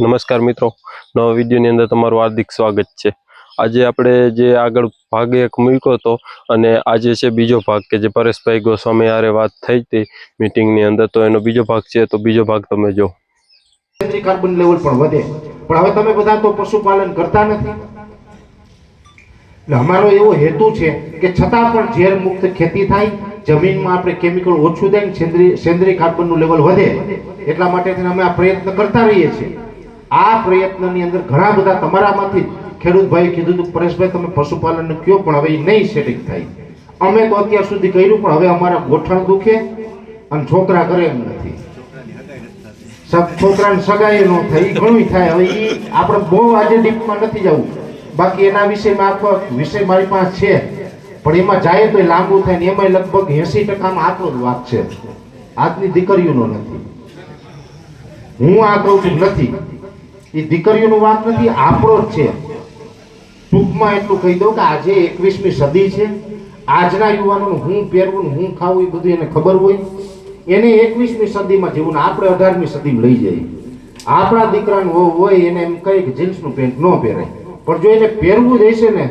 નમસ્કાર મિત્રો. નવા વિડીયોની અંદર તમારું હાર્દિક સ્વાગત છે. આજે આપણે જે આગળ ભાગ એક મૂક્યો હતો અને આજે છે બીજો ભાગ કે જે પરેશભાઈ ગોસ્વામી હારે વાત થઈ હતી મિટિંગની અંદર, તો એનો બીજો ભાગ છે, તો બીજો ભાગ તમે જો. કાર્બન લેવલ પણ વધે. પણ હવે તમે બધા તો પશુપાલન કરતા નથી. અમારો એવો હેતુ છે કે છતાં પણ ઝેર મુક્ત ખેતી થાય, જમીનમાં આપણે કેમિકલ ઓછું થાય સેન્દ્રીય સેન્દ્રીય કાર્બનનું લેવલ વધે. એટલા માટે અમે આ પ્રયત્ન કરતા રહીએ છીએ. આ પ્રયત્નની અંદર ઘણા બધા તમારામાંથી ખેડૂતભાઈ કીધું હતું, પરેશભાઈ, તમે પશુપાલન કયો પણ હવે એ નહીં સેટિંગ થાય. અમે તો અત્યાર સુધી કર્યું, પણ હવે અમારા ગોઠણ દુખે અને છોકરા કરે એમ નથી. છોકરાને સગાઈ ન થાય એ ઘણું થાય. હવે એ આપણે બહુ આજે ડીપમાં નથી જવું. બાકી એના વિષયમાં આખો વિષય મારી પાસે છે. પણ એમાં જાય તો લાંબુ થાય ને એમાં લગભગ એસી ટકામાં આટલો જ વાત છે. આજની દીકરીઓનો નથી. હું આ કહું છું નથી. એ દીકરીઓનો વાત નથી આપણો જ છે. ટૂંકમાં એટલું કહી દઉં કે આજે એકવીસમી સદી છે. આજના યુવાનોનું હું પહેરવું હું ખાવું એ બધું એને ખબર હોય. એને એકવીસમી સદીમાં જીવવું આપણે અઢારમી સદીમાં લઈ જઈએ. આપણા દીકરાનું હોય, એને એમ કહે કે જીન્સનું પેન્ટ ન પહેરે પણ જો એને પહેરવું જ હશે ને,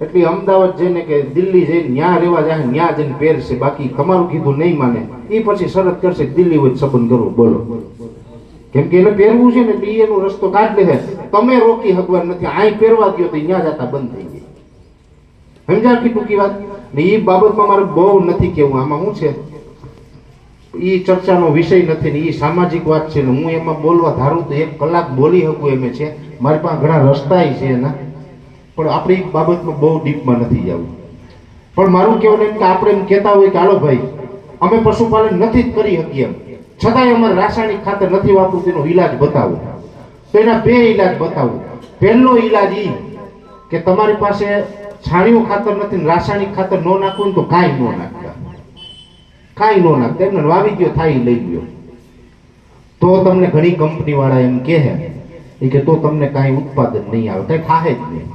એટલે અમદાવાદ જઈને કે દિલ્હી જઈને ન્યા રહેવા જાય ન્યા જઈને પહેરશે. બાકી તમારું કીધું નહીં માને. એ પછી શરત કરશે દિલ્હી હોય સંબંધ કરવો. બોલો. કેમ કે એને પહેરવું છે ને એટલે એનો રસ્તો કાઢી લે તમે રોકી શકવા નથી. અહીં પહેરવા ગયો તો ત્યાં જતા બંધ થઈ ગઈ સમજા કે ટૂંકી વાત? ને એ બાબતમાં મારે બહુ નથી કેવું આમાં શું છે? એ ચર્ચાનો વિષય નથી ને એ સામાજિક વાત છે ને હું એમાં બોલવા ધારું તો એક કલાક બોલી શકું એમ છે. મારી પાસે ઘણા રસ્તાય છે એના. પણ આપણે બાબતમાં બહુ ડીપમાં નથી જવું. પણ મારું કહેવાનું એમ કે આપણે એમ કહેતા હોય કે, હાલો ભાઈ, અમે પશુપાલન નથી જ કરી શકીએ એમ. છતાંય અમારે રાસાયણિક ખાતર નથી વાપરવું તેનો ઈલાજ બતાવો. તો એના બે ઈલાજ બતાવો. પહેલો ઈલાજ ઈ કે તમારી પાસે છાણિયું ખાતર નથી રાસાયણિક ખાતર ન નાખવું ને તો કાંઈ ન નાખતા. કાંઈ ન નાખતા. એમને વાવી ગયો થાય લઈ ગયો તો તમને ઘણી કંપની વાળા એમ કહે એ કે તો તમને કાંઈ ઉત્પાદન નહીં આવે. કઈ ખાહે જ નહીં.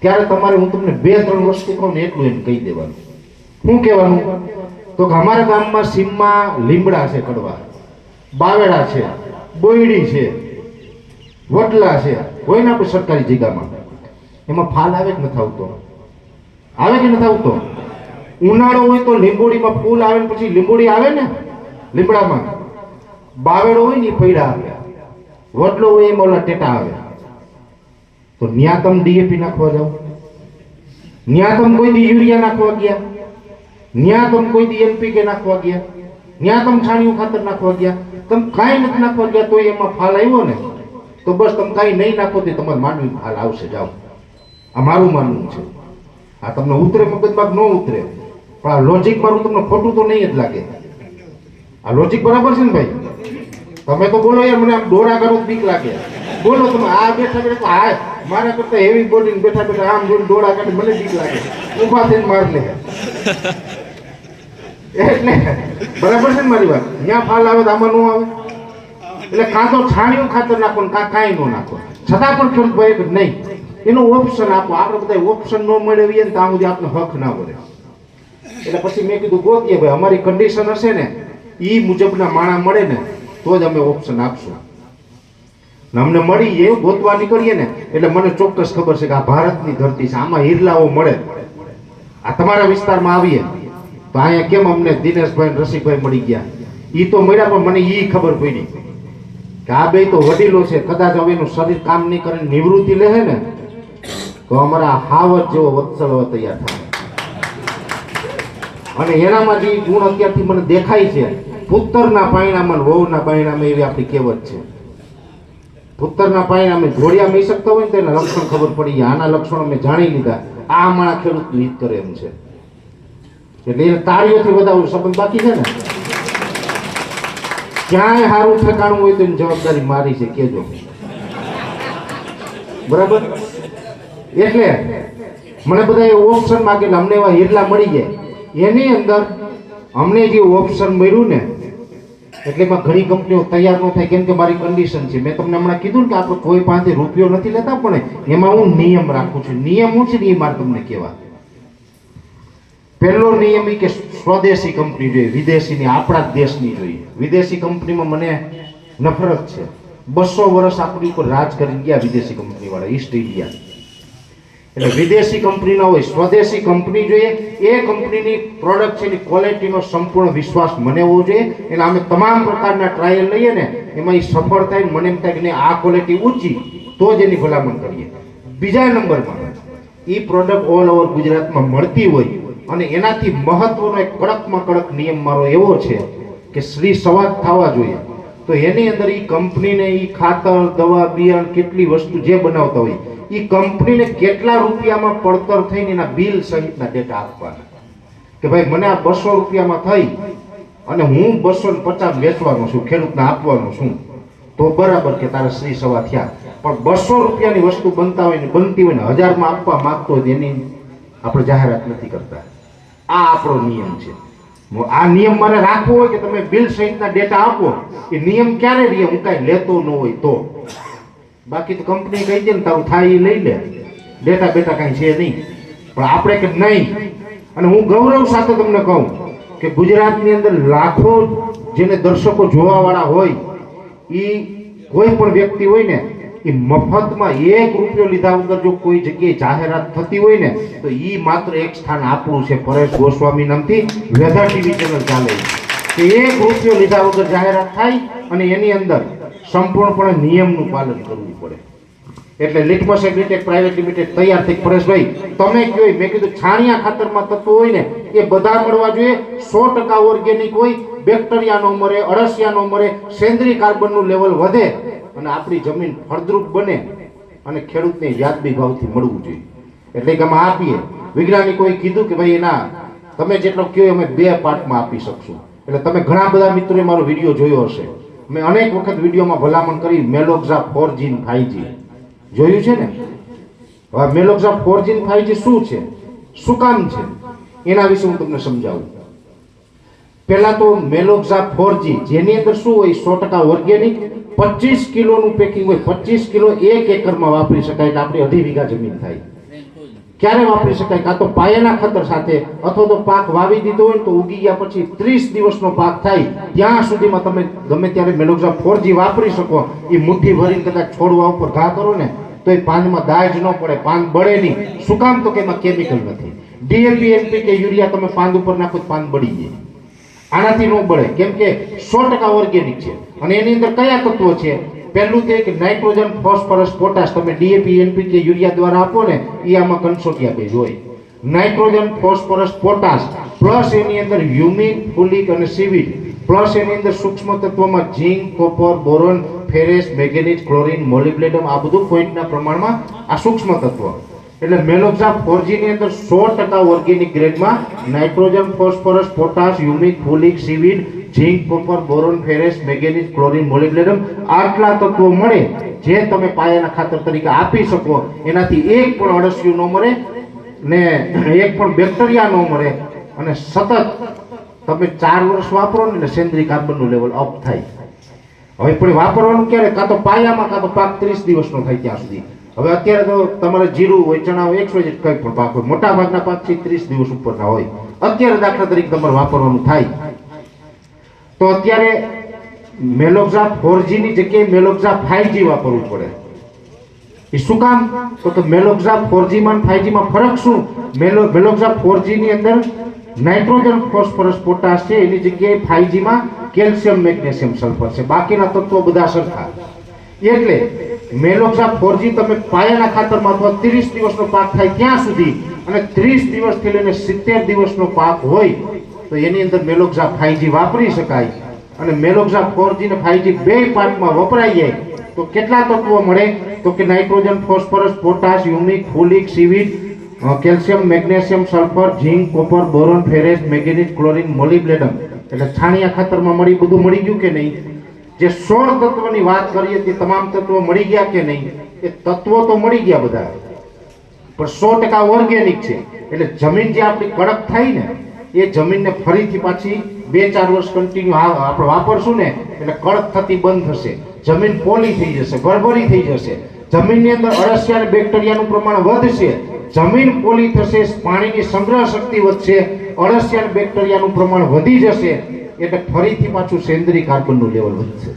ત્યારે તમારે હું તમને બે, ત્રણ વસ્તુ કહું ને એટલું એમ કહી દેવાનું. શું કહેવાનું? તો અમારા ગામમાં સીમમાં લીમડા છે કડવા. બાવેડા છે, બોયડી છે વડલા છે હોય ને આપણે સરકારી જગ્યામાં. એમાં ફાલ આવે કે નથી આવતો? આવે કે નથી આવતો? ઉનાળો હોય તો લીંબોડીમાં ફૂલ આવે ને પછી લીંબોડી આવે ને લીમડામાં? બાવેડો હોય ને એ પૈડા આવે. વડલો હોય એમાં ઓલા ટેટા આવે. તો ન્યા તમે ડીએપી નાખવા જાઓ. ન્યા તમે કોઈ દી યુરિયા નાખવા ગયા? ન્યા તમે કોઈ દી એનપીકે નાખવા ગયા? ન્યા તમે છાણિયું ખાતર નાખવા ગયા. તમે કાંઈ નથી નાખવા ગયા તો એમાં ફાલ આવ્યો ને? તો બસ તમે કાંઈ નહીં નાખો તો તમારે માનવી ફાલ આવશે, જાઓ. આ મારું માનવું છે. આ તમને ઉતરે મગજમાં ન ઉતરે? પણ આ લોજિક મારું તમને ખોટું તો નહીં જ લાગે. આ લોજિક બરાબર છે ને ભાઈ? તમે તો બોલો યાર, મને આમ દોરા કરો બીક લાગે. બોલો તમે, આ બેઠા બેઠા હા મારા કરતા હેવી બોડી બેઠા બેઠા આમ જોઈને દોરા કાઢે મને બીક લાગે. ઊભા થઈને માર લે. બરાબર છે ને મારી વાત? ત્યાં ફાલ આવે તો આમાં ન આવે. એટલે કાં તો છાણિયું ખાતર નાખો ને કાં કાંઈ ન નાખો. છતાં પણ ખેડૂત ભાઈ કે નહીં. એનો ઓપ્શન આપો. આપણે બધા ઓપ્શન ન મેળવીએ ને ત્યાં સુધી આપણને હક ના મળે. એટલે પછી મેં કીધું, ગોતીએ ભાઈ, અમારી કન્ડિશન હશે ને એ મુજબના માણા મળે ને, તો જ અમે ઓપ્શન આપશું. અમને મળી એ ગોતવા નીકળીએ ને, એટલે મને ચોક્કસ ખબર છે કે આ ભારતની ધરતી છે. આમાં હિરલાઓ મળે. આ તમારા વિસ્તારમાં આવીએ. અહીંયા કેમ અમને દિનેશભાઈ રસિકભાઈ મળી ગયા? એ તો મળ્યા, પણ મને એ ખબર પડી કે આ બે તો વડીલો છે, કદાચ હવે એનું શરીર કામ નહીં કરે, નિવૃત્તિ લે ને, તો અમારા હાવત જેવો વત્સલ તૈયાર થાય. અને એનામાં જે ગુણ અત્યારથી મને દેખાય છે, પુત્તરના પાયણામાં વહુના પાયણામાં એવી આપણી કહેવત છે. પુત્તરના પાયણામે જોડિયા મળી શકતા હોય ને તો એના લક્ષણ ખબર પડી આના લક્ષણો મેં જાણી લીધા. આ અમારા ખેડૂત હિત કરે એમ છે. એટલે એને તાળીઓથી વધારે સંબંધ બાકી છે ને? ક્યાંય સારું ઠેકાણું હોય તો એની જવાબદારી મારી છે, કેજો. બરાબર? એટલે મને બધા ઓપ્શન માગેલા, અમને એવા હેરલા મળી જાય. એની અંદર અમને જે ઓપ્શન મળ્યું ને, એટલે એમાં ઘણી કંપનીઓ તૈયાર ન થાય, કેમ કે મારી કન્ડિશન છે. મેં તમને હમણાં કીધું ને કે આપણે કોઈ પાસે રૂપિયો નથી લેતા, પણ એમાં હું નિયમ રાખું છું. નિયમ હું છે ને એ મારે તમને કહેવા. પહેલો નિયમ એ કે સ્વદેશી કંપની જોઈએ, વિદેશીની, આપણા દેશની જોઈએ. વિદેશી કંપનીમાં મને નફરત છે. બસો વર્ષ આપણી ઉપર રાજ કરી ગયા વિદેશી કંપની વાળા ઈસ્ટ ઇન્ડિયા એટલે વિદેશી કંપની ના હોય, સ્વદેશી કંપની જોઈએ, એ કંપનીની પ્રોડક્ટ છે એની ક્વોલિટીનો સંપૂર્ણ વિશ્વાસ મને હોવો જોઈએ. એટલે અમે તમામ પ્રકારના ટ્રાયલ લઈએ ને, એમાં એ સફળ થાય, મને એમ થાય કે આ ક્વોલિટી ઊંચી, તો જ એની ભલામણ કરીએ. બીજા નંબરમાં એ પ્રોડક્ટ ઓલ ઓવર ગુજરાતમાં મળતી હોય અને એનાથી મહત્વનો એક કડકમાં કડક નિયમ મારો એવો છે કે શ્રી સવાદ થવા જોઈએ. તો એની અંદર એ કંપનીને એ ખાતર, દવા બિયારણ કેટલી વસ્તુ જે બનાવતા હોય એ કંપનીને કેટલા રૂપિયામાં પડતર થઈને એના બિલ સહિતના ડેટા આપવાના. કે ભાઈ, મને આ બસો રૂપિયામાં થઈ અને હું બસો ને પચાસ વેચવાનો છું, ખેડૂતને આપવાનો છું. તો બરાબર કે તારા શ્રી સવા થયા. પણ બસો રૂપિયાની વસ્તુ બનતા હોય ને બનતી હોય ને હજારમાં આપવા માગતો હોય એની આપણે જાહેરાત નથી કરતા. આ આપણો નિયમ છે. આ નિયમ મારે રાખવો હોય કે તમે બિલ સહિતના ડેટા આપો, એ નિયમ ક્યારે રહે હું કાંઈ લેતો ન હોય તો. બાકી તો કંપની કહી દે ને તારું થાય એ લઈ લે. ડેટા બેટા કાંઈ છે નહીં. પણ આપણે કે નહીં. અને હું ગૌરવ સાથે તમને કહું કે ગુજરાતની અંદર લાખો જેને દર્શકો જોવાવાળા હોય એ કોઈ પણ વ્યક્તિ હોય ને એ મફતમાં એક રૂપિયો લીધા વગર જો કોઈ જગ્યાએ જાહેરાત થતી હોય ને, તો એ માત્ર એક સ્થાન આપણું છે. પરેશ ગોસ્વામી નામથી વેધર ટીવી ચેનલ ચાલે કે એક રૂપિયો લીધા વગર જાહેરાત થાય અને એની અંદર સંપૂર્ણપણે નિયમનું પાલન કરવું પડે. એટલે લિટમસ એગ્રીટેક પ્રાઇવેટ લિમિટેડ તૈયાર થઈ પરેશભાઈ, તમે કયો મેં કીધું છાણિયા ખાતરમાં તત્વો હોય ને, એ બધા મળવા જોઈએ. સો ટકા ઓર્ગેનિક હોય બેક્ટેરિયા નો મરે અળસિયા નો મરે, સેન્દ્રીય કાર્બનનું લેવલ વધે અને આપણી જમીન ફળદ્રુપ બને અને ખેડૂતને વ્યાજબી ભાવથી મળવું જોઈએ. એટલે કે અમે આપીએ. વૈજ્ઞાનિકોએ કીધું કે ભાઈ એના તમે જેટલો કહો અમે બે પાર્ટમાં આપી શકશું. એટલે તમે ઘણા બધા મિત્રોએ મારો વીડિયો જોયો હશે. મેં અનેક વખત વિડીયોમાં ભલામણ કરી મેલોક્ઝા ફોર જીન ફાઈવ જોયું છે ને? હવે મેલોક્ઝા ફોર જીન ફાઈવ શું છે? શું કામ છે? એના વિશે હું તમને સમજાવું. પહેલા તો મેલોક્ઝા ફોરજી, જેની અંદર શું હોય, સો ટકા ઓર્ગેનિક પચીસ કિલોનું પેકિંગ હોય, પચીસ કિલો એક એકરમાં વાપરી શકાય એટલે આપણી અઢી વીઘા જમીન થાય. ક્યારે વાપરી શકાય? કાં તો પાયાના ખતર સાથે, અથવા તો પાક વાવી દીધો હોય તો ઉગી ગયા પછી ત્રીસ દિવસનો પાક થાય, ત્યાં સુધીમાં તમે ગમે ત્યારે મેલોક્ઝા ફોરજી વાપરી શકો, એ મુઠ્ઠી ભરીને કદાચ છોડવા ઉપર ઘા કરો ને, તો એ પાનમાં દાજ ન પડે પાન બળે નહીં. શું કામ તો કે એમાં કેમિકલ નથી. ડીએપી એનપી કે યુરિયા તમે પાન ઉપર નાખો પાન બળી જાય. આનાથી ન બળે. કેમ કે સો ટકા ઓર્ગેનિક છે. અને એની અંદર કયા તત્વો છે? પહેલું તે કે નાઇટ્રોજન ફોસ્ફરસ પોટાશ તમે ડીએપી એનપીકે યુરિયા દ્વારા આપો ને એ આમાં કન્સોટિયા બેઝ હોય. નાઇટ્રોજન ફોસ્ફરસ પોટાશ પ્લસ એની અંદર હ્યુમિક ફુલિક અને સીવિડ પ્લસ એની અંદર સૂક્ષ્મ તત્વોમાં zinc copper boron ferrous manganese chlorine molybdenum આ બધું પોઈન્ટના પ્રમાણમાં આ સૂક્ષ્મ તત્વ. એટલે મેલોક્સા ફોરજી ની અંદર સો ટકા organic ગ્રેડમાં nitrogen, phosphorus, potash, humic, fulvic seaweed zinc, copper, boron, ferrous, manganese, chlorine molybdenum આટલા તત્વો મળે જે તમે પાયાના ખાતર તરીકે આપી શકો. એનાથી એક પણ અળસિયું ન મળે ને એક પણ બેક્ટેરિયા ન મળે અને સતત તમે ચાર વર્ષ વાપરો ને સેન્દ્રિય કાર્બનનું લેવલ અપ થાય. હવે પણ વાપરવાનું ક્યારે? કાં તો પાયામાં, કાં તો પાક ત્રીસ દિવસનો થાય ત્યાં સુધી. હવે અત્યારે તો તમારે જીરું હોય, ચણા હોય એકસો કંઈ પણ પાક હોય. મોટા ભાગના પાક છે ત્રીસ દિવસ ઉપરના હોય. અત્યારે દાખલા તરીકે તમારે વાપરવાનું થાય. તો અત્યારે મેલોક્ઝા ફોરજી ની જગ્યાએ મેલોક્ઝા ફાઈવજી વાપરવું પડે. એ શું કામ? તો કે મેલોક્ઝા ફોરજી માં ફાઈવજી માં ફરક શું? મેલો મેલોક્ઝા ફોરજી ની અંદર નાઇટ્રોજન, ફોસ્ફરસ, પોટાશ છે, એની જગ્યાએ ફાઈવજી માં કેલ્શિયમ, મેગ્નેશિયમ સલ્ફર છે. બાકીના તત્વો બધા સરખા. એટલે મેલોક્ઝા ફોરજી તમે પાયાના ખાતરમાં અથવા ત્રીસ દિવસનો પાક થાય ત્યાં સુધી અને ત્રીસ દિવસથી લઈને સિત્તેર દિવસનો પાક હોય, તો એની અંદર મેલોક્ઝા ફાઈજી વાપરી શકાય. અને મેલોક્ઝા ફોરજી ને ફાઈજી બે પાકમાં વપરાઈ જાય, તો કેટલા તત્વો મળે? તો કે nitrogen, phosphorus, potash, humic, fulvic seaweed calcium, magnesium, sulphur, zinc, copper, boron, ferrous manganese chlorine molybdenum એટલે છાણિયા ખાતરમાં મળી, બધું મળી ગયું કે નહીં? જે સોળ તત્વની વાત કરીએ તે તમામ તત્વો મળી ગયા કે નહીં? એ તત્વો તો મળી ગયા બધા. પણ સો ટકા ઓર્ગેનિક છે. એટલે જમીન જે આપણી કડક થાય ને, એ જમીનને ફરીથી પાછી બે ચાર વર્ષ કન્ટિન્યુ આપણે વાપરશું ને, એટલે કડક થતી બંધ થશે. જમીન પોલી થઈ જશે, ભરભરી થઈ જશે. જમીનની અંદર અળસિયા બેક્ટેરિયાનું પ્રમાણ વધશે. જમીન પોલી થશે, પાણીની સંગ્રહ શક્તિ વધશે, અળસિયા બેક્ટેરિયાનું પ્રમાણ વધી જશે. એટલે ફરીથી પાછું સેન્દ્રિય કાર્બનનું લેવલ વધશે.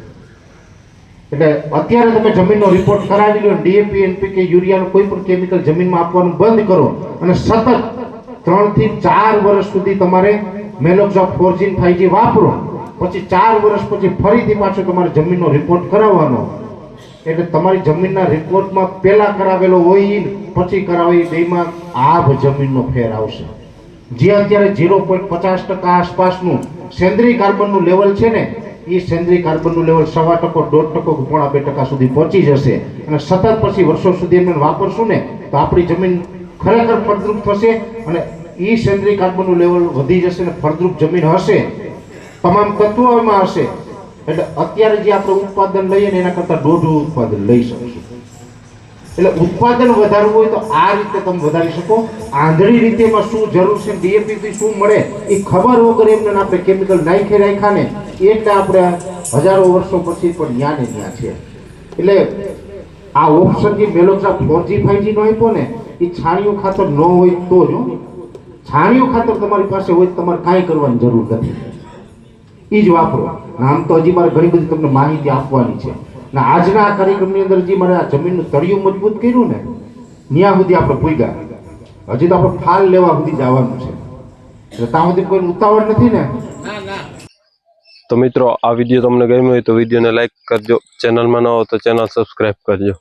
એટલે અત્યારે તમે જમીનનો રિપોર્ટ કરાવી લો ડીએપી એનપીકે યુરિયાનું કોઈ પણ કેમિકલ જમીનમાં આપવાનું બંધ કરો અને સતત ત્રણથી ચાર વર્ષ સુધી તમારે મેલોક્ઝોપ ફોર્જીન ફાઈજી વાપરો. પછી ચાર વર્ષ પછી ફરીથી પાછો તમારે જમીનનો રિપોર્ટ કરાવવાનો. એટલે તમારી જમીનના રિપોર્ટમાં પહેલાં કરાવેલો હોય પછી કરાવે બેમાં આભ જમીનનો ફેર આવશે. જે અત્યારે ઝીરો પોઈન્ટ પચાસ ટકા આસપાસનું સેન્દ્રીય કાર્બનનું લેવલ છે ને, એ સેન્દ્રીય કાર્બનનું લેવલ સવા ટકો, દોઢ ટકો, પોણા બે ટકા સુધી પહોંચી જશે. અને સતત પછી વર્ષો સુધી એમને વાપરશું ને, તો આપણી જમીન ખરેખર ફળદ્રુપ થશે અને એ સેન્દ્રીય કાર્બનનું લેવલ વધી જશે અને ફળદ્રુપ જમીન હશે. તમામ તત્વોમાં હશે. એટલે અત્યારે જે આપણે ઉત્પાદન લઈએ ને, એના કરતાં દોઢું ઉત્પાદન લઈ શકશું. એટલે ઉત્પાદન વધારવું હોય તો આ રીતે તમે વધારી શકો. આંધળી રીતેમાં શું જરૂર છે ડીએપીથી શું મળે એ ખબર વગર એમને આપણે કેમિકલ નાખી રાખ્યા ને, એટલે આપણે હજારો વર્ષો પછી પણ ન્યા ને ન્યા છે. એટલે આ ઓપ્શન જે મેલોક્સા ફોરજી જી ફાઈવ જી નો આપ્યો ને, એ છાણિયું ખાતર ન હોય તો જ. છાણિયું ખાતર તમારી પાસે હોય તમારે કાંઈ કરવાની જરૂર નથી. એ જ વાપરો. આમ તો હજી મારે ઘણી બધી તમને માહિતી આપવાની છે. ને આજના કાર્યક્રમની અંદર જે મારે આ જમીનનું તળિયું મજબૂત કર્યું ને ત્યાં સુધી આપણે પૂગ્યા. હજી તો આપણે ફાલ લેવા સુધી જવાનું છે. એટલે ત્યાં સુધી કોઈ ઉતાવળ નથી ને? તો મિત્રો, આ વીડિયો તમને ગમ્યો હોય તો વિડીયોને લાઈક કરજો. ચેનલમાં ન હો તો ચેનલ સબસ્ક્રાઈબ કરજો.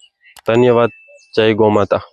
ધન્યવાદ. જય ગો માતા.